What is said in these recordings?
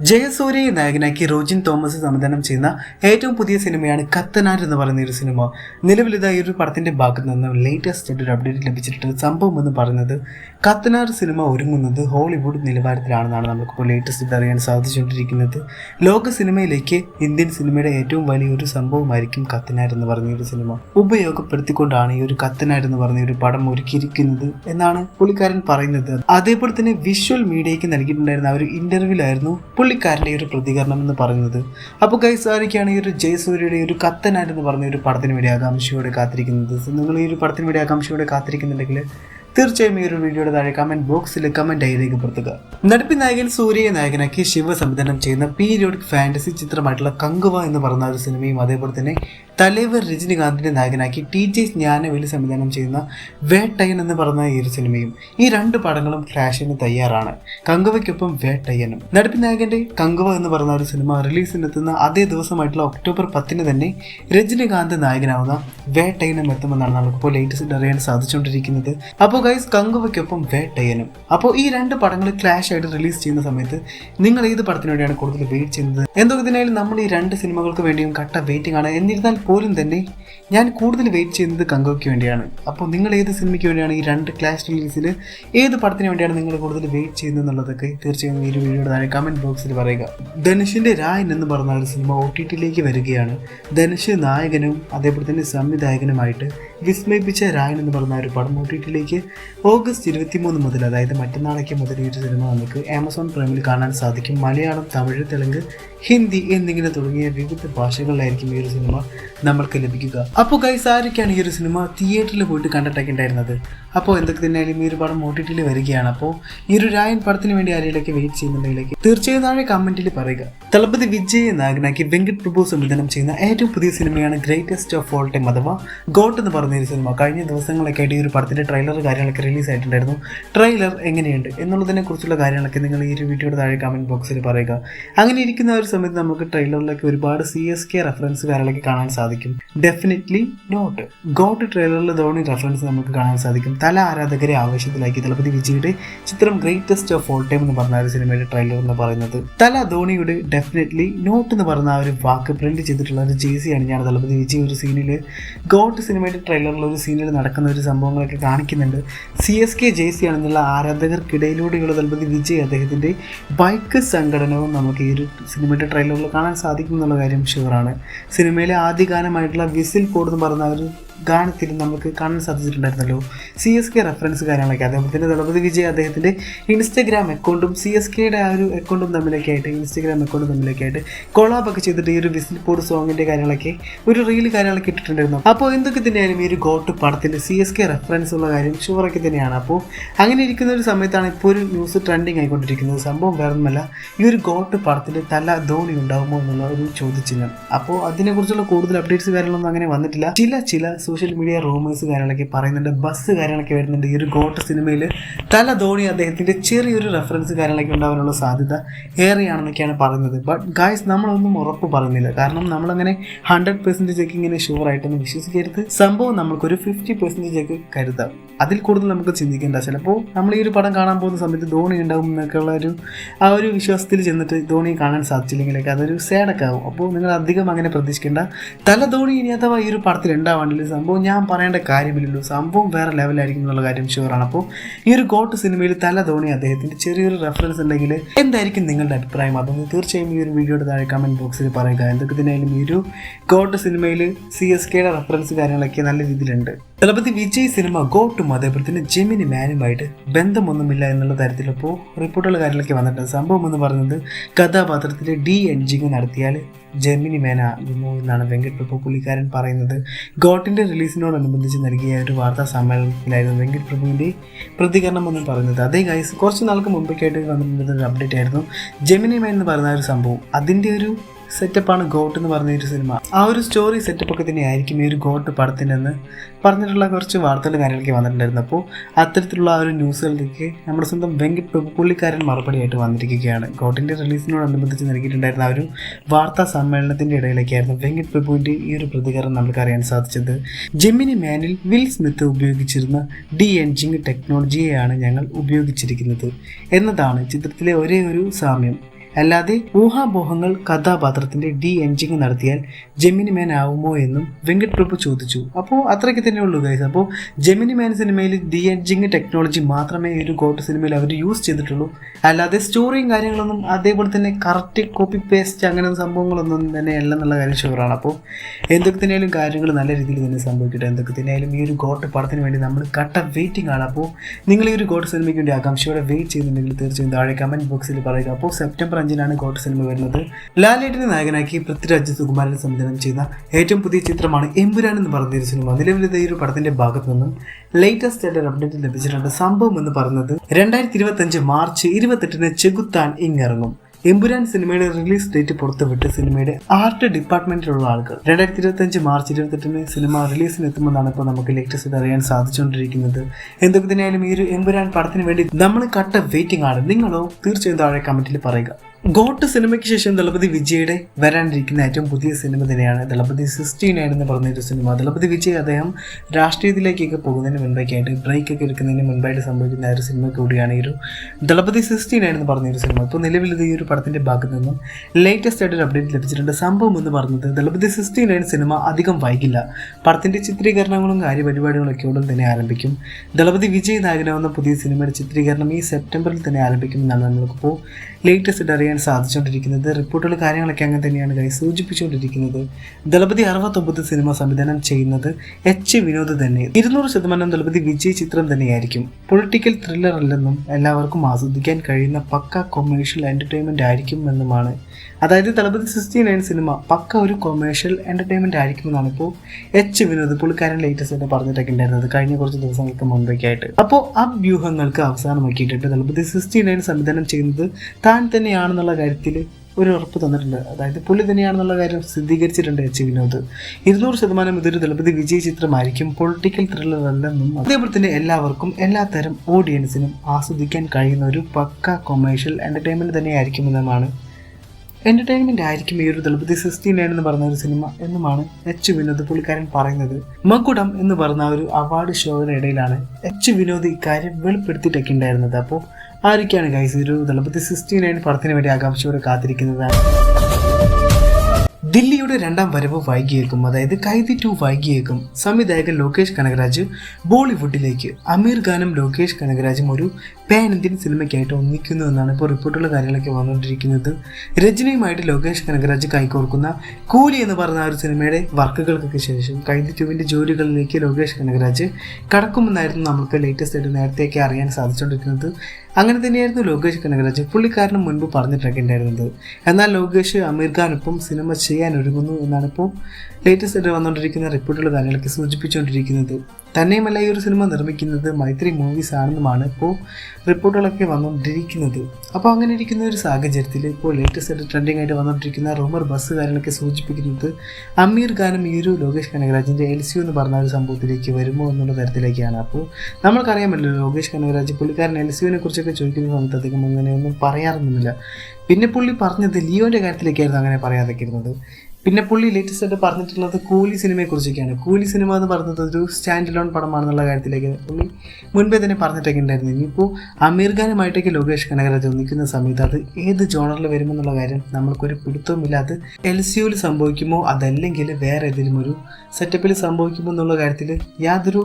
ജയസൂര്യയെ നായകനാക്കി റോജിൻ തോമസ് സംവിധാനം ചെയ്യുന്ന ഏറ്റവും പുതിയ സിനിമയാണ് കത്തനാർ എന്ന് പറയുന്ന ഒരു സിനിമ. നിലവിൽ ഈ ഒരു പടത്തിന്റെ ഭാഗത്ത് നിന്ന് ലേറ്റസ്റ്റ് ഒരു അപ്ഡേറ്റ് ലഭിച്ചിട്ടുള്ള സംഭവം എന്ന് പറയുന്നത് കത്തനാർ സിനിമ ഒരുങ്ങുന്നത് ഹോളിവുഡ് നിലവാരത്തിലാണെന്നാണ് നമുക്കിപ്പോൾ ലേറ്റസ്റ്റ് ഇത് അറിയാൻ സാധിച്ചുകൊണ്ടിരിക്കുന്നത്. ലോക സിനിമയിലേക്ക് ഇന്ത്യൻ സിനിമയുടെ ഏറ്റവും വലിയൊരു സംഭവമായിരിക്കും കത്തനാർ എന്ന് പറയുന്ന ഒരു സിനിമ. ഉപയോഗപ്പെടുത്തിക്കൊണ്ടാണ് ഈ ഒരു കത്തനാർ എന്ന് പറഞ്ഞ ഒരു പടം ഒരുക്കിയിരിക്കുന്നത് എന്നാണ് പുള്ളിക്കാരൻ പറയുന്നത്. അതേപോലെ തന്നെ വിഷ്വൽ മീഡിയയ്ക്ക് നൽകിയിട്ടുണ്ടായിരുന്ന ഒരു ഇന്റർവ്യൂലായിരുന്നു പുള്ളിക്കാരന്റെ ഒരു പ്രതികരണം എന്ന് പറയുന്നത്. അപ്പോൾ ഗൈസ് ആരൊക്കെയാണ് ഈ ഒരു ജയസൂര്യയുടെ ഒരു കത്തനാർ എന്ന് പറഞ്ഞ ഒരു പടത്തിന് വേണ്ടി ആകാംക്ഷയോടെ കാത്തിരിക്കുന്നത്? നിങ്ങൾ ഈ ഒരു പടത്തിന് വേണ്ടി ആകാംക്ഷയോടെ കാത്തിരിക്കുന്നുണ്ടെങ്കിൽ തീർച്ചയായും ഈ ഒരു വീഡിയോയുടെ താഴെ കമന്റ് ബോക്സിൽ കമന്റ് ആയി രേഖപ്പെടുത്തുക നടപ്പി നായകൻ സൂര്യയെ നായകനാക്കി ശിവ സംവിധാനം ചെയ്യുന്ന പീരിയോഡിക് ഫാന്റസി ചിത്രമായിട്ടുള്ള കങ്കുവ എന്ന് പറയുന്ന ഒരു സിനിമയും അതേപോലെ തന്നെ തലേവർ രജനികാന്തിന്റെ നായകനാക്കി ടി ജെ ജ്ഞാനവേലി സംവിധാനം ചെയ്യുന്ന വേട്ടയ്യൻ എന്ന് പറയുന്ന ഈ ഒരു സിനിമയും ഈ രണ്ട് പടങ്ങളും ക്ലാഷിന് തയ്യാറാണ്. കങ്കുവയ്ക്കൊപ്പം വേട്ടയ്യനും. നടപ്പി നായകന്റെ കങ്കുവ എന്ന് പറയുന്ന ഒരു സിനിമ റിലീസിനെത്തുന്ന അതേ ദിവസമായിട്ടുള്ള ഒക്ടോബർ പത്തിന് തന്നെ രജനികാന്ത് നായകനാവുന്ന വേട്ടയ്യനും എത്തുമെന്നാണ് നമുക്കിപ്പോൾ ലേറ്റസ്റ്റ് അറിയാൻ സാധിച്ചുകൊണ്ടിരിക്കുന്നത്. അപ്പോൾ ഗൈസ് കങ്കുവയ്ക്കൊപ്പം വേട്ടയനും. അപ്പോൾ ഈ രണ്ട് പടങ്ങൾ ക്ലാഷ് ആയിട്ട് റിലീസ് ചെയ്യുന്ന സമയത്ത് നിങ്ങൾ ഏത് പടത്തിന് വേണ്ടിയാണ് കൂടുതൽ വെയിറ്റ് ചെയ്യുന്നത്? എന്തോ ഇതിനായാലും നമ്മൾ ഈ രണ്ട് സിനിമകൾക്ക് വേണ്ടിയും കട്ട വെയിറ്റിംഗ് ആണ്. എന്നിരുന്നാൽ പോലും തന്നെ ഞാൻ കൂടുതൽ വെയിറ്റ് ചെയ്യുന്നത് കങ്കോയ്ക്ക് വേണ്ടിയാണ്. അപ്പോൾ നിങ്ങൾ ഏത് സിനിമയ്ക്ക് വേണ്ടിയാണ് ഈ രണ്ട് ക്ലാഷ് റിലീസിൽ ഏത് പടത്തിന് വേണ്ടിയാണ് നിങ്ങൾ കൂടുതൽ വെയിറ്റ് ചെയ്യുന്നത് എന്നുള്ളതൊക്കെ തീർച്ചയായും ഈ വീഡിയോയുടെ താഴെ കമന്റ് ബോക്സിൽ പറയുക. ധനുഷിന്റെ രായൻ എന്ന് പറഞ്ഞ ഒരു സിനിമ ഒ ടി ടിയിലേക്ക് വരികയാണ്. ധനുഷ് നായകനും അതേപോലെ തന്നെ സംവിധായകനുമായിട്ട് വിസ്മയിപ്പിച്ച രായൻ എന്ന് പറഞ്ഞ ഒരു പടം ഒ ടി ടിയിലേക്ക് ഓഗസ്റ്റ് ഇരുപത്തിമൂന്ന് മുതൽ അതായത് മറ്റന്നാളേക്ക് മുതൽ ഈ ഒരു സിനിമ നമുക്ക് ആമസോൺ പ്രൈമിൽ കാണാൻ സാധിക്കും. മലയാളം തമിഴ് തെലുങ്ക് ഹിന്ദി എന്നിങ്ങനെ തുടങ്ങിയ വിവിധ ഭാഷകളിലായിരിക്കും ഈ ഒരു സിനിമ നമ്മൾക്ക് ലഭിക്കുക. അപ്പോൾ ഗൈസ് ആരൊക്കെയാണ് ഈ ഒരു സിനിമ തിയേറ്ററിൽ പോയിട്ട് കണ്ടിട്ടൊക്കെ ഉണ്ടായിരുന്നത്? അപ്പോൾ എന്തൊക്കെ തന്നെയായാലും ഈ ഒരു പടം ഒ വരികയാണ്. അപ്പോൾ ഈ ഒരു രായൻ പടത്തിന് വേണ്ടി ആരെയൊക്കെ വെയിറ്റ് ചെയ്യുന്നുണ്ടെങ്കിലേക്ക് തീർച്ചയായും താഴെ കമന്റിൽ പറയുക. തളപതി വിജയ് നായകനാക്കി വെങ്കട് പ്രഭു സംവിധാനം ചെയ്യുന്ന ഏറ്റവും പുതിയ സിനിമയാണ് ഗ്രേറ്റസ്റ്റ് ഓഫ് ഓൾ ടൈം അഥവാ ഗോട്ട് എന്ന് പറയുന്ന ഒരു സിനിമ. കഴിഞ്ഞ ദിവസങ്ങളൊക്കെ ആയിട്ട് ഈ ഒരു പടത്തിന്റെ ട്രെയിലർ കാര്യങ്ങളൊക്കെ റിലീസ് ആയിട്ടുണ്ടായിരുന്നു. ട്രെയിലർ എങ്ങനെയുണ്ട് എന്നുള്ളതിനെ കുറിച്ചുള്ള കാര്യങ്ങളൊക്കെ നിങ്ങൾ ഈ ഒരു വീഡിയോയുടെ താഴെ കമന്റ് ബോക്സിൽ പറയുക. അങ്ങനെ ഇരിക്കുന്ന ഒരു സമയത്ത് നമുക്ക് ട്രെയിലറിലൊക്കെ ഒരുപാട് സി എസ് കെ റെഫറൻസ് കാര്യങ്ങളൊക്കെ കാണാൻ സാധിക്കും. ഡെഫിനറ്റ്ലി നോട്ട് ഗോട്ട് ട്രെയിലറിൽ ധോണി റെഫറൻസ് നമുക്ക് കാണാൻ സാധിക്കും. തല ആരാധകരെ ആവേശത്തിലാക്കി. തലപതി വിജയുടെ ചിത്രം ഗ്രേറ്റസ്റ്റ് ഓഫ് ഓൾ ടൈം എന്ന് പറഞ്ഞ ഒരു സിനിമയുടെ ട്രെയിലർ എന്ന് പറയുന്നത്. തല ധോണിയുടെ ഡെഫിനറ്റ്ലി നോട്ട് എന്ന് പറഞ്ഞ ആ ഒരു വാക്ക് പ്രിന്റ് ചെയ്തിട്ടുള്ള ഒരു ജേസി അണിഞ്ഞാണ് തലപതി വിജയ് ഒരു സീനിൽ ഗോട്ട് സിനിമയുടെ ട്രെയിലറിൽ ഒരു സീനിൽ നടക്കുന്ന ഒരു സംഭവങ്ങളൊക്കെ കാണിക്കുന്നുണ്ട്. സി എസ് കെ ജേസി ആണെന്നുള്ള ആരാധകർക്കിടയിലൂടെയുള്ള തലപതി വിജയ് അദ്ദേഹത്തിന്റെ ബൈക്ക് സംഘടനവും നമുക്ക് ഈ ഒരു സിനിമയുടെ ട്രെയിലറിൽ കാണാൻ സാധിക്കും എന്നുള്ള കാര്യം ഷുവറാണ് സിനിമയിലെ ആദ്യ ഗാനമായിട്ടുള്ള വിസിൽ കോഡ് എന്ന് പറഞ്ഞ ഒരു ഗാനത്തിൽ നമുക്ക് കാണാൻ സാധിച്ചിട്ടുണ്ടായിരുന്നല്ലോ. സി എസ് കെ റെഫറൻസ് കാര്യങ്ങളൊക്കെ. അതേപോലെ തന്നെ ദളപതി വിജയ് അദ്ദേഹത്തിന്റെ ഇൻസ്റ്റഗ്രാം അക്കൗണ്ടും സി എസ് കെയുടെ ആ ഒരു അക്കൗണ്ടും തമ്മിലൊക്കെ ആയിട്ട് ഇൻസ്റ്റഗ്രാം അക്കൗണ്ടും തമ്മിലൊക്കെ ആയിട്ട് കൊളാബൊക്കെ ചെയ്തിട്ട് ഈ ഒരു വിസിൽ പോഡ് സോങ്ങിന്റെ കാര്യങ്ങളൊക്കെ ഒരു റീൽ കാര്യങ്ങളൊക്കെ ഇട്ടിട്ടുണ്ടായിരുന്നു. അപ്പോൾ എന്തൊക്കെ തന്നെയായാലും ഈ ഒരു ഗോട്ട് പടത്തിന്റെ സി എസ് കെ റെഫറൻസ് ഉള്ള കാര്യം ഷുവറൊക്കെ തന്നെയാണ്. അപ്പോൾ അങ്ങനെ ഇരിക്കുന്ന ഒരു സമയത്താണ് ഇപ്പോൾ ഒരു ന്യൂസ് ട്രെൻഡിങ് ആയിക്കൊണ്ടിരിക്കുന്നത്. സംഭവം വേറൊന്നുമല്ല. ഈ ഒരു ഗോട്ട് പടത്തിന്റെ തല ധോണി ഉണ്ടാകുമോ എന്നുള്ള ഒരു ചോദ്യചിഹ്നം. അപ്പോൾ അതിനെക്കുറിച്ചുള്ള കൂടുതൽ അപ്ഡേറ്റ്സ് കാര്യങ്ങളൊന്നും അങ്ങനെ വന്നിട്ടില്ല. ചില ചില സോഷ്യൽ മീഡിയ റൂമേഴ്സ് കാര്യങ്ങളൊക്കെ പറയുന്നുണ്ട് ബസ് കാര്യങ്ങളൊക്കെ വരുന്നുണ്ട്. ഈ ഒരു ഗോട്ട് സിനിമയിൽ തല ധോണി അദ്ദേഹത്തിന്റെ ചെറിയൊരു റെഫറൻസ് കാര്യങ്ങളൊക്കെ ഉണ്ടാവാനുള്ള സാധ്യത ഏറെയാണെന്നൊക്കെയാണ് പറയുന്നത്. ബട്ട് ഗായ്സ് നമ്മളൊന്നും ഉറപ്പ് പറയുന്നില്ല. കാരണം നമ്മളങ്ങനെ ഹൺഡ്രഡ് പെർസെന്റേജ് ഒക്കെ ഇങ്ങനെ ഷുവർ ആയിട്ടൊന്നും വിശ്വസിക്കരുത്. സംഭവം നമുക്കൊരു ഫിഫ്റ്റി പെർസെന്റേജ് ഒക്കെ കരുതാം. അതിൽ കൂടുതൽ നമുക്ക് ചിന്തിക്കേണ്ട ചിലപ്പോൾ നമ്മൾ ഈ ഒരു പടം കാണാൻ പോകുന്ന സമയത്ത് ധോണി ഉണ്ടാവും എന്നൊക്കെയുള്ള ഒരു ആ ഒരു വിശ്വാസത്തിൽ ചെന്നിട്ട് ധോണിയെ കാണാൻ സാധിച്ചില്ലെങ്കിലൊക്കെ അതൊരു സാഡൊക്കെ ആവും. അപ്പോൾ നിങ്ങൾ അധികം അങ്ങനെ പ്രതീക്ഷിക്കേണ്ട. തല ധോണി ഇനി അഥവാ ഈ ഒരു പടത്തിൽ ഉണ്ടാവാണ്ടില്ല സംഭവം ഞാൻ പറയേണ്ട കാര്യമില്ലല്ലോ. സംഭവം വേറെ ലെവലായിരിക്കും എന്നുള്ള കാര്യം ഷുവറാണ് അപ്പോൾ ഈ ഒരു ഗോട്ട് സിനിമയിൽ തല ധോണി അദ്ദേഹത്തിന്റെ ചെറിയൊരു റെഫറൻസ് ഉണ്ടെങ്കിൽ എന്തായിരിക്കും നിങ്ങളുടെ അഭിപ്രായം? അതൊന്ന് തീർച്ചയായും ഈ ഒരു വീഡിയോയുടെ താഴെ കമന്റ് ബോക്സിൽ പറയുക. എന്തൊക്കെ തന്നെയായാലും ഈ ഒരു ഗോട്ട് സിനിമയിൽ സി എസ് കെയുടെ റെഫറൻസ് കാര്യങ്ങളൊക്കെ നല്ല രീതിയിലുണ്ട്. തലപതി വിജയ് സിനിമ ഗോ ടു മതേപുരത്തിന് ജെമിനി മാനുമായിട്ട് ബന്ധമൊന്നുമില്ല എന്നുള്ള തരത്തിലിപ്പോൾ റിപ്പോർട്ടുകൾ കാര്യങ്ങളൊക്കെ വന്നിട്ടുണ്ട്. സംഭവം എന്ന് പറയുന്നത് കഥാപാത്രത്തിലെ ഡി എൻജിങ് നടത്തിയാൽ ജെമിനി മേന ആകുമോ എന്നാണ് വെങ്കട് പ്രഭു പുള്ളിക്കാരൻ പറയുന്നത്. ഗോട്ടിന്റെ റിലീസിനോടനുബന്ധിച്ച് നൽകിയ ഒരു വാർത്താ സമ്മേളനത്തിലായിരുന്നു വെങ്കട് പ്രഭുവിന്റെ പ്രതികരണം എന്ന് പറയുന്നത്. അതേ ഗൈസ് കുറച്ച് നാൾക്ക് മുമ്പേക്കായിട്ട് വന്നിട്ടുള്ള ഒരു അപ്ഡേറ്റ് ആയിരുന്നു. ജെമിനി മേൻ എന്ന് പറയുന്ന ഒരു സംഭവം അതിന്റെ ഒരു സെറ്റപ്പാണ് ഗോട്ട് എന്ന് പറഞ്ഞ ഒരു സിനിമ ആ ഒരു സ്റ്റോറി സെറ്റപ്പ് ഒക്കെ ആയിരിക്കും ഈ ഒരു ഗോട്ട് പടത്തിനെന്ന് പറഞ്ഞിട്ടുള്ള കുറച്ച് വാർത്തകൾ കാര്യങ്ങളൊക്കെ വന്നിട്ടുണ്ടായിരുന്നു അപ്പോൾ അത്തരത്തിലുള്ള ആ ഒരു ന്യൂസുകളിലേക്ക് നമ്മുടെ സ്വന്തം പ്രഭു പുള്ളിക്കാരൻ മറുപടിയായിട്ട് വന്നിരിക്കുകയാണ്. ഗോട്ടിന്റെ റിലീസിനോടനുബന്ധിച്ച് നൽകിയിട്ടുണ്ടായിരുന്ന ആ ഒരു വാർത്താ സമ്മേളനത്തിന്റെ ഇടയിലേക്കായിരുന്നു വെങ്കട് പ്രഭുവിന്റെ ഈ ഒരു പ്രതികരണം നമുക്ക് അറിയാൻ സാധിച്ചത് ജെമിനി മാനിൽ വിൽ സ്മിത്ത് ഉപയോഗിച്ചിരുന്ന ഡി എൻജിങ് ടെക്നോളജിയെയാണ് ഞങ്ങൾ ഉപയോഗിച്ചിരിക്കുന്നത്. എന്നതാണ് ചിത്രത്തിലെ ഒരേ ഒരു സാമ്യം. അല്ലാതെ ഊഹാപോഹങ്ങൾ കഥാപാത്രത്തിന്റെ ഡി എൻജിങ് നടത്തിയാൽ ജെമിനി മാൻ ആവുമോ എന്നും വെങ്കട് പ്രഭു ചോദിച്ചു. അപ്പോൾ അത്രയ്ക്ക് തന്നെ ഉള്ളൂ ഗൈസ് അപ്പോൾ ജെമിനി മാൻ സിനിമയിൽ ഡി എൻജിങ് ടെക്നോളജി മാത്രമേ ഒരു ഗോട്ട് സിനിമയിൽ അവർ യൂസ് ചെയ്തിട്ടുള്ളൂ. അല്ലാതെ സ്റ്റോറിയും കാര്യങ്ങളൊന്നും അതേപോലെ തന്നെ കറക്റ്റ് കോപ്പി പേസ്റ്റ് അങ്ങനെ സംഭവങ്ങളൊന്നും തന്നെ അല്ല എന്നുള്ള കാര്യം ഷുവറാണ് അപ്പോൾ എന്തൊക്കെ തന്നെയാലും കാര്യങ്ങൾ നല്ല രീതിയിൽ തന്നെ സംഭവിക്കട്ടെ. എന്തൊക്കെ തന്നെയാലും ഈ ഒരു ഗോട്ട് പടത്തിന് വേണ്ടി നമ്മൾ കട്ട വെയിറ്റിംഗ് ആണ്. അപ്പോൾ നിങ്ങൾ ഈ ഒരു ഗോട്ട് സിനിമയ്ക്ക് വേണ്ടി ആകാംക്ഷയോടെ വെയിറ്റ് ചെയ്യുന്നുണ്ടെങ്കിൽ തീർച്ചയായും താഴെ കമന്റ് ബോക്സിൽ പറയുക. അപ്പോൾ സെപ്റ്റംബർ അഞ്ചിനാണ് ഗോട്ട് സിനിമ വരുന്നത്. ലാലേട്ടിനെ നായകനാക്കി പൃഥ്വിരാജ് സുകുമാരൻ സംവിധാനം ചെയ്ത ഏറ്റവും പുതിയ ചിത്രമാണ് എമ്പുരാൻ എന്ന് പറഞ്ഞ ഒരു സിനിമ. നിലവിലെ ഈ ഒരു പടത്തിന്റെ ഭാഗത്തു നിന്നും ലേറ്റസ്റ്റ് ആയിട്ട് അപ്ഡേറ്റ് ലഭിച്ചിട്ടുണ്ട്. സംഭവം എന്ന് പറയുന്നത് രണ്ടായിരത്തി ഇരുപത്തി അഞ്ച് മാർച്ച് ഇരുപത്തെട്ടിന് ചെകുത്താൻ ഇങ്ങിറങ്ങും. എമ്പുരാൻ സിനിമയുടെ റിലീസ് ഡേറ്റ് പുറത്തുവിട്ട് സിനിമയുടെ ആർട്ട് ഡിപ്പാർട്ട്മെന്റിലുള്ള ആളുകൾ. രണ്ടായിരത്തി ഇരുപത്തി അഞ്ച് മാർച്ച് ഇരുപത്തെട്ടിന് സിനിമ റിലീസിന് എത്തുമെന്നാണ് ഇപ്പോൾ നമുക്ക് ലേറ്റസ്റ്റ് അറിയാൻ സാധിച്ചുകൊണ്ടിരിക്കുന്നത്. എന്തൊക്കെ തന്നെയായാലും ഈ ഒരു എമ്പുരാൻ പടത്തിന് വേണ്ടി നമ്മൾ കട്ട വെയിറ്റിംഗ് ആണ്. നിങ്ങളോ തീർച്ചയായും താഴെ കമന്റിൽ പറയുക. ഗോട്ട് സിനിമയ്ക്ക് ശേഷം ദളപതി വിജയുടെ വരാനിരിക്കുന്ന ഏറ്റവും പുതിയ സിനിമ തന്നെയാണ് ദളപതി സിക്സ്റ്റീൻ നയൻ എന്ന് പറഞ്ഞൊരു സിനിമ. ദളപതി വിജയ് അദ്ദേഹം രാഷ്ട്രീയത്തിലേക്കൊക്കെ പോകുന്നതിന് മുൻപൊക്കെയായിട്ട് ബ്രേക്ക് ഒക്കെ എടുക്കുന്നതിന് മുൻപായിട്ട് സംഭവിക്കുന്ന ഒരു സിനിമ കൂടിയാണ് ഈ ഒരു ദളപതി സിക്സ്റ്റീൻ നയൻ എന്ന് പറഞ്ഞൊരു സിനിമ. ഇപ്പോൾ നിലവിൽ ഈ ഒരു പടത്തിന്റെ ഭാഗത്ത് നിന്നും ലേറ്റസ്റ്റ് ആയിട്ട് ഒരു അപ്ഡേറ്റ് ലഭിച്ചിട്ടുണ്ട്. സംഭവം എന്ന് പറഞ്ഞത് ദളപതി സിക്സ്റ്റീൻ നയൻ സിനിമ അധികം വൈകില്ല പടത്തിന്റെ ചിത്രീകരണങ്ങളും കാര്യപരിപാടികളൊക്കെ ഉടൻ തന്നെ ആരംഭിക്കും. ദളപതി വിജയ് നായകനാവുന്ന പുതിയ സിനിമയുടെ ചിത്രീകരണം ഈ സെപ്റ്റംബറിൽ തന്നെ ആരംഭിക്കും എന്നാണ് നമ്മൾക്കിപ്പോൾ ലേറ്റസ്റ്റ് ആയിട്ട് അറിയാൻ സാധിച്ചുകൊണ്ടിരിക്കുന്നത് റിപ്പോർട്ടുകൾ കാര്യങ്ങളൊക്കെ അങ്ങനെ തന്നെയാണ് കൈ സൂചിപ്പിച്ചുകൊണ്ടിരിക്കുന്നത്. ദളപതി അറുപത്തൊമ്പത് സിനിമ സംവിധാനം ചെയ്യുന്നത് എച്ച് വിനോദ് തന്നെ. ഇരുന്നൂറ് ശതമാനം ദളപതി വിജയ് ചിത്രം തന്നെയായിരിക്കും. പൊളിറ്റിക്കൽ ത്രില്ലർ അല്ലെന്നും എല്ലാവർക്കും ആസ്വദിക്കാൻ കഴിയുന്ന പക്ക കൊമേഴ്ഷ്യൽ എന്റർടൈൻമെന്റ് ആയിരിക്കും എന്നുമാണ്. അതായത് ദളപതി സിക്സ്റ്റി നയൻ സിനിമ പക്ക ഒരു കൊമേഴ്ഷ്യൽ എന്റർടൈൻമെന്റ് ആയിരിക്കുമെന്നാണ് ഇപ്പോൾ എച്ച് വിനോദ് പുള്ളിക്കാരൻ ലേറ്റസ്റ്റ് ആയിട്ട് പറഞ്ഞിട്ടൊക്കെ ഉണ്ടായിരുന്നത് കഴിഞ്ഞ കുറച്ച് ദിവസങ്ങൾക്ക് മുമ്പൊക്കെയായിട്ട് അപ്പോൾ ആ വ്യൂഹങ്ങൾക്ക് അവസാനമാക്കിയിട്ടുണ്ട് ദളപതി സിക്സ്റ്റി നയൻ സംവിധാനം ചെയ്യുന്നത് താൻ തന്നെയാണെന്നുള്ള കാര്യത്തിൽ ഒരു ഉറപ്പ് തന്നിട്ടുണ്ട്. അതായത് പുള്ളി തന്നെയാണെന്നുള്ള കാര്യം സ്ഥിരീകരിച്ചിട്ടുണ്ട് എച്ച് വിനോദ്. ഇരുന്നൂറ് ശതമാനം ഇതൊരു ദളപതി വിജയ ചിത്രമായിരിക്കും. പൊളിറ്റിക്കൽ ത്രില്ലർ അല്ലെന്നും അതേപോലെ തന്നെ എല്ലാവർക്കും എല്ലാത്തരം ഓഡിയൻസിനും ആസ്വദിക്കാൻ കഴിയുന്ന ഒരു പക്ക കൊമേഴ്ഷ്യൽ എന്റർടൈൻമെന്റ് തന്നെയായിരിക്കുമെന്നുമാണ് എന്റർടൈൻമെന്റ് ആയിരിക്കും ഈ ഒരു ദളപതി സിക്സ്റ്റി നയൻ എന്ന് പറഞ്ഞ ഒരു സിനിമ എന്നുമാണ് എച്ച് വിനോദ് പുള്ളിക്കാരൻ പറയുന്നത്. മകുടം എന്ന് പറഞ്ഞ ഒരു അവാർഡ് ഷോയുടെ ഇടയിലാണ് എച്ച് വിനോദ് ഇക്കാര്യം വെളിപ്പെടുത്തിയിട്ടൊക്കെ ഉണ്ടായിരുന്നത് അപ്പോൾ ആരൊക്കെയാണ് ഗൈസ് ഒരു ദളപതി സിക്സ്റ്റി നയൻ പടത്തിന് വേണ്ടി ആകാംക്ഷയോടെ കാത്തിരിക്കുന്നത്. ദില്ലിയുടെ രണ്ടാം വരവ് വൈകിയേക്കും അതായത് കൈതി ടു വൈകിയേക്കും സംവിധായകൻ ലോകേഷ് കനകരാജ് ബോളിവുഡിലേക്ക് അമീർ ഖാനും ലോകേഷ് കനകരാജും ഒരു പാൻ ഇന്ത്യൻ സിനിമയ്ക്കായിട്ട് ഒന്നിക്കുന്നു എന്നാണ് ഇപ്പോൾ റിപ്പോർട്ടുകൾ കാര്യങ്ങളൊക്കെ വന്നുകൊണ്ടിരിക്കുന്നത്. രജനിയുമായിട്ട് ലോകേഷ് കനകരാജ് കൈകോർക്കുന്ന കൂലി എന്ന് പറഞ്ഞ ഒരു സിനിമയുടെ വർക്കുകൾക്കൊക്കെ ശേഷം കൈതി ടുവിന്റെ ജോലികളിലേക്ക് ലോകേഷ് കനകരാജ് കടക്കുമെന്നായിരുന്നു നമുക്ക് ലേറ്റസ്റ്റ് ആയിട്ട് നേരത്തെയൊക്കെ അറിയാൻ സാധിച്ചുകൊണ്ടിരിക്കുന്നത്. അങ്ങനെ തന്നെയായിരുന്നു ലോകേഷ് കനകരാജ് പുള്ളിക്കാരന് മുൻപ് പറഞ്ഞിട്ടൊക്കെ ഉണ്ടായിരുന്നത്. എന്നാൽ ലോകേഷ് അമീർ ഖാനൊപ്പം സിനിമ ചെയ്യാൻ ഒരുങ്ങുന്നു എന്നാണ് ഇപ്പോൾ ലേറ്റസ്റ്റ് ആയിട്ട് വന്നുകൊണ്ടിരിക്കുന്ന റിപ്പോർട്ടുകൾ കാര്യങ്ങളൊക്കെ സൂചിപ്പിച്ചുകൊണ്ടിരിക്കുന്നത്. തന്നെയുമല്ല ഈ ഒരു സിനിമ നിർമ്മിക്കുന്നത് മൈത്രി മൂവീസ് ആണെന്നുമാണ് ഇപ്പോൾ റിപ്പോർട്ടുകളൊക്കെ വന്നുകൊണ്ടിരിക്കുന്നത്. അപ്പോൾ അങ്ങനെ ഇരിക്കുന്ന ഒരു സാഹചര്യത്തിൽ ഇപ്പോൾ ലേറ്റസ്റ്റ് ആയിട്ട് ട്രെൻഡിങ് ആയിട്ട് വന്നുകൊണ്ടിരിക്കുന്ന റൂമർ ബസ് കാര്യങ്ങളൊക്കെ സൂചിപ്പിക്കുന്നത് അമീർ ഖാനും ഈ ഒരു ലോകേഷ് കനകരാജിന്റെ എൽ സി എന്ന് പറഞ്ഞ ഒരു സംഭവത്തിലേക്ക് വരുമോ എന്നുള്ള തരത്തിലേക്കാണ്. അപ്പോൾ നമ്മൾക്കറിയാമല്ലോ ലോകേഷ് കനകരാജ് പുള്ളിക്കാരൻ എൽ സിയുവിനെ കുറിച്ചൊക്കെ ചോദിക്കുന്ന സമയത്ത് അധികം അങ്ങനെയൊന്നും പറയാറൊന്നുമില്ല. പിന്നെ പുള്ളി പറഞ്ഞത് ലിയോന്റെ കാര്യത്തിലേക്കായിരുന്നു അങ്ങനെ പറയാതൊക്കെ ഇരുന്നത് പിന്നെ പുള്ളി ലേറ്റസ്റ്റ് ആയിട്ട് പറഞ്ഞിട്ടുള്ളത് കൂലി സിനിമയെ കുറിച്ചൊക്കെയാണ്. കൂലി സിനിമ എന്ന് പറയുന്നത് ഒരു സ്റ്റാൻഡ് ലോൺ പടമാണെന്നുള്ള കാര്യത്തിലേക്ക് പുള്ളി മുൻപേ തന്നെ പറഞ്ഞിട്ടൊക്കെ ഉണ്ടായിരുന്നു. ഇനിയിപ്പോൾ അമീർ ഖാനുമായിട്ടൊക്കെ ലോകേഷ് കനകരാജ് ഒന്നിക്കുന്ന സമയത്ത് അത് ഏത് ജോണറിൽ വരുമെന്നുള്ള കാര്യം നമ്മൾക്കൊരു പിടുത്തവുമില്ല അത് എൽ സി യുവിൽ സംഭവിക്കുമോ അതല്ലെങ്കിൽ വേറെ ഏതെങ്കിലും ഒരു സെറ്റപ്പിൽ സംഭവിക്കുമോ എന്നുള്ള കാര്യത്തിൽ യാതൊരു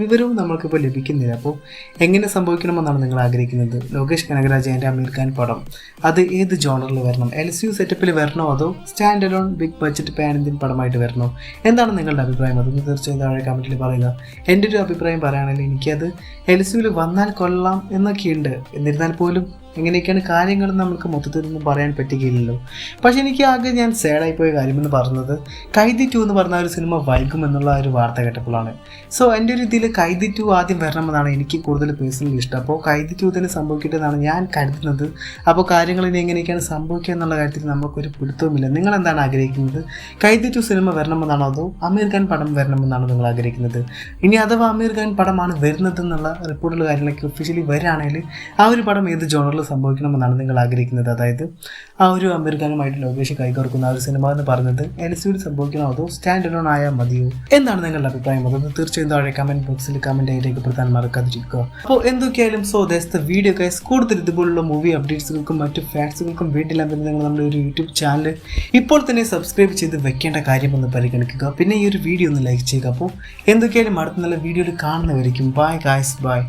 വിവരവും നമ്മൾക്കിപ്പോൾ ലഭിക്കുന്നില്ല. അപ്പോൾ എങ്ങനെ സംഭവിക്കണമെന്നാണ് നിങ്ങൾ ആഗ്രഹിക്കുന്നത്? ലോകേഷ് കനകരാജ് എന്റെ അമീർ ഖാൻ പടം. അത് ഏത് ജോണറിൽ വരണം? എൽ സി യു സെറ്റപ്പിൽ വരണോ അതോ stand alone big budget pan Indian പടമായിട്ട് വരണോ? എന്താണ് നിങ്ങളുടെ അഭിപ്രായം? അതൊന്ന് തീർച്ചയായും താഴെ കമന്റിൽ പറയുക. എന്റെ ഒരു അഭിപ്രായം പറയുകയാണെങ്കിൽ എനിക്കത് എൽ സി യുവിൽ വന്നാൽ കൊള്ളാം എന്നൊക്കെയുണ്ട്. എന്നിരുന്നാൽ പോലും എങ്ങനെയൊക്കെയാണ് കാര്യങ്ങൾ നമുക്ക് മൊത്തത്തിൽ മൊത്തത്തിലൊന്നും പറയാൻ പറ്റുകയില്ലല്ലോ. പക്ഷെ എനിക്ക് ആകെ ഞാൻ പോയ കാര്യമെന്ന് പറഞ്ഞത് കൈതി ടു എന്ന് പറഞ്ഞ ഒരു സിനിമ വൈകും എന്നുള്ള ഒരു വാർത്ത കേട്ടപ്പോഴാണ്. സോ എന്റെ ഒരു ഇതിൽ കൈതി ടു ആദ്യം വരണമെന്നാണ് എനിക്ക് കൂടുതൽ പേഴ്സണലി ഇഷ്ടം. അപ്പോൾ കൈതി ടു തന്നെ സംഭവിക്കേണ്ടതാണ് ഞാൻ കരുതുന്നത്. അപ്പോൾ കാര്യങ്ങൾ ഇനി എങ്ങനെയൊക്കെയാണ് സംഭവിക്കുക എന്നുള്ള കാര്യത്തിൽ നമുക്കൊരു പിടുത്തവുമില്ല നിങ്ങൾ എന്താണ് ആഗ്രഹിക്കുന്നത്? കൈതി ടു സിനിമ വരണമെന്നാണോ അതോ അമീർ ഖാൻ പടം വരണമെന്നാണോ നിങ്ങൾ ആഗ്രഹിക്കുന്നത്? ഇനി അഥവാ അമീർ ഖാൻ പടമാണ് വരുന്നത് എന്നുള്ള റിപ്പോർട്ടുകൾ കാര്യങ്ങളൊക്കെ ഒഫീഷ്യലി വരികയാണെങ്കിൽ ആ ഒരു പടം ഏത് ജോണറിൽ സംഭവിക്കണമെന്നാണ് നിങ്ങൾ ആഗ്രഹിക്കുന്നത്. അതായത് ആ ഒരു അമീർ ലോകേഷ് കൈകോർക്കുന്ന ആ ഒരു സിനിമ എന്ന് പറയുന്നത് എൽ സി സംഭവിക്കണോ അതോ സ്റ്റാൻഡ് അലോൺ ആയാൽ മതിയോ എന്നാണ് നിങ്ങളുടെ അഭിപ്രായം. അതൊന്ന് തീർച്ചയായും താഴെ കമന്റ് ബോക്സിൽ കമന്റ് ഐഡിയൊക്കെ രേഖപ്പെടുത്താൻ മറക്കാതിരിക്കുക. അപ്പോൾ എന്തൊക്കെയായാലും സോ ദസ് വീഡിയോ ഗൈസ് കൂടുതൽ ഇതുപോലുള്ള മൂവി അപ്ഡേറ്റ്സുകൾക്കും മറ്റു ഫാക്ട്സുകൾക്കും വീട്ടിലാൻ പിന്നെ നിങ്ങൾ നമ്മുടെ ഒരു യൂട്യൂബ് ചാനൽ ഇപ്പോൾ തന്നെ സബ്സ്ക്രൈബ് ചെയ്ത് വെക്കേണ്ട കാര്യമൊന്ന് പരിഗണിക്കുക. പിന്നെ ഈ ഒരു വീഡിയോ ഒന്ന് ലൈക്ക് ചെയ്യുക. അപ്പോൾ എന്തൊക്കെയായാലും അടുത്ത നല്ല വീഡിയോയിൽ കാണുന്നവരിക്കും. Bye guys bye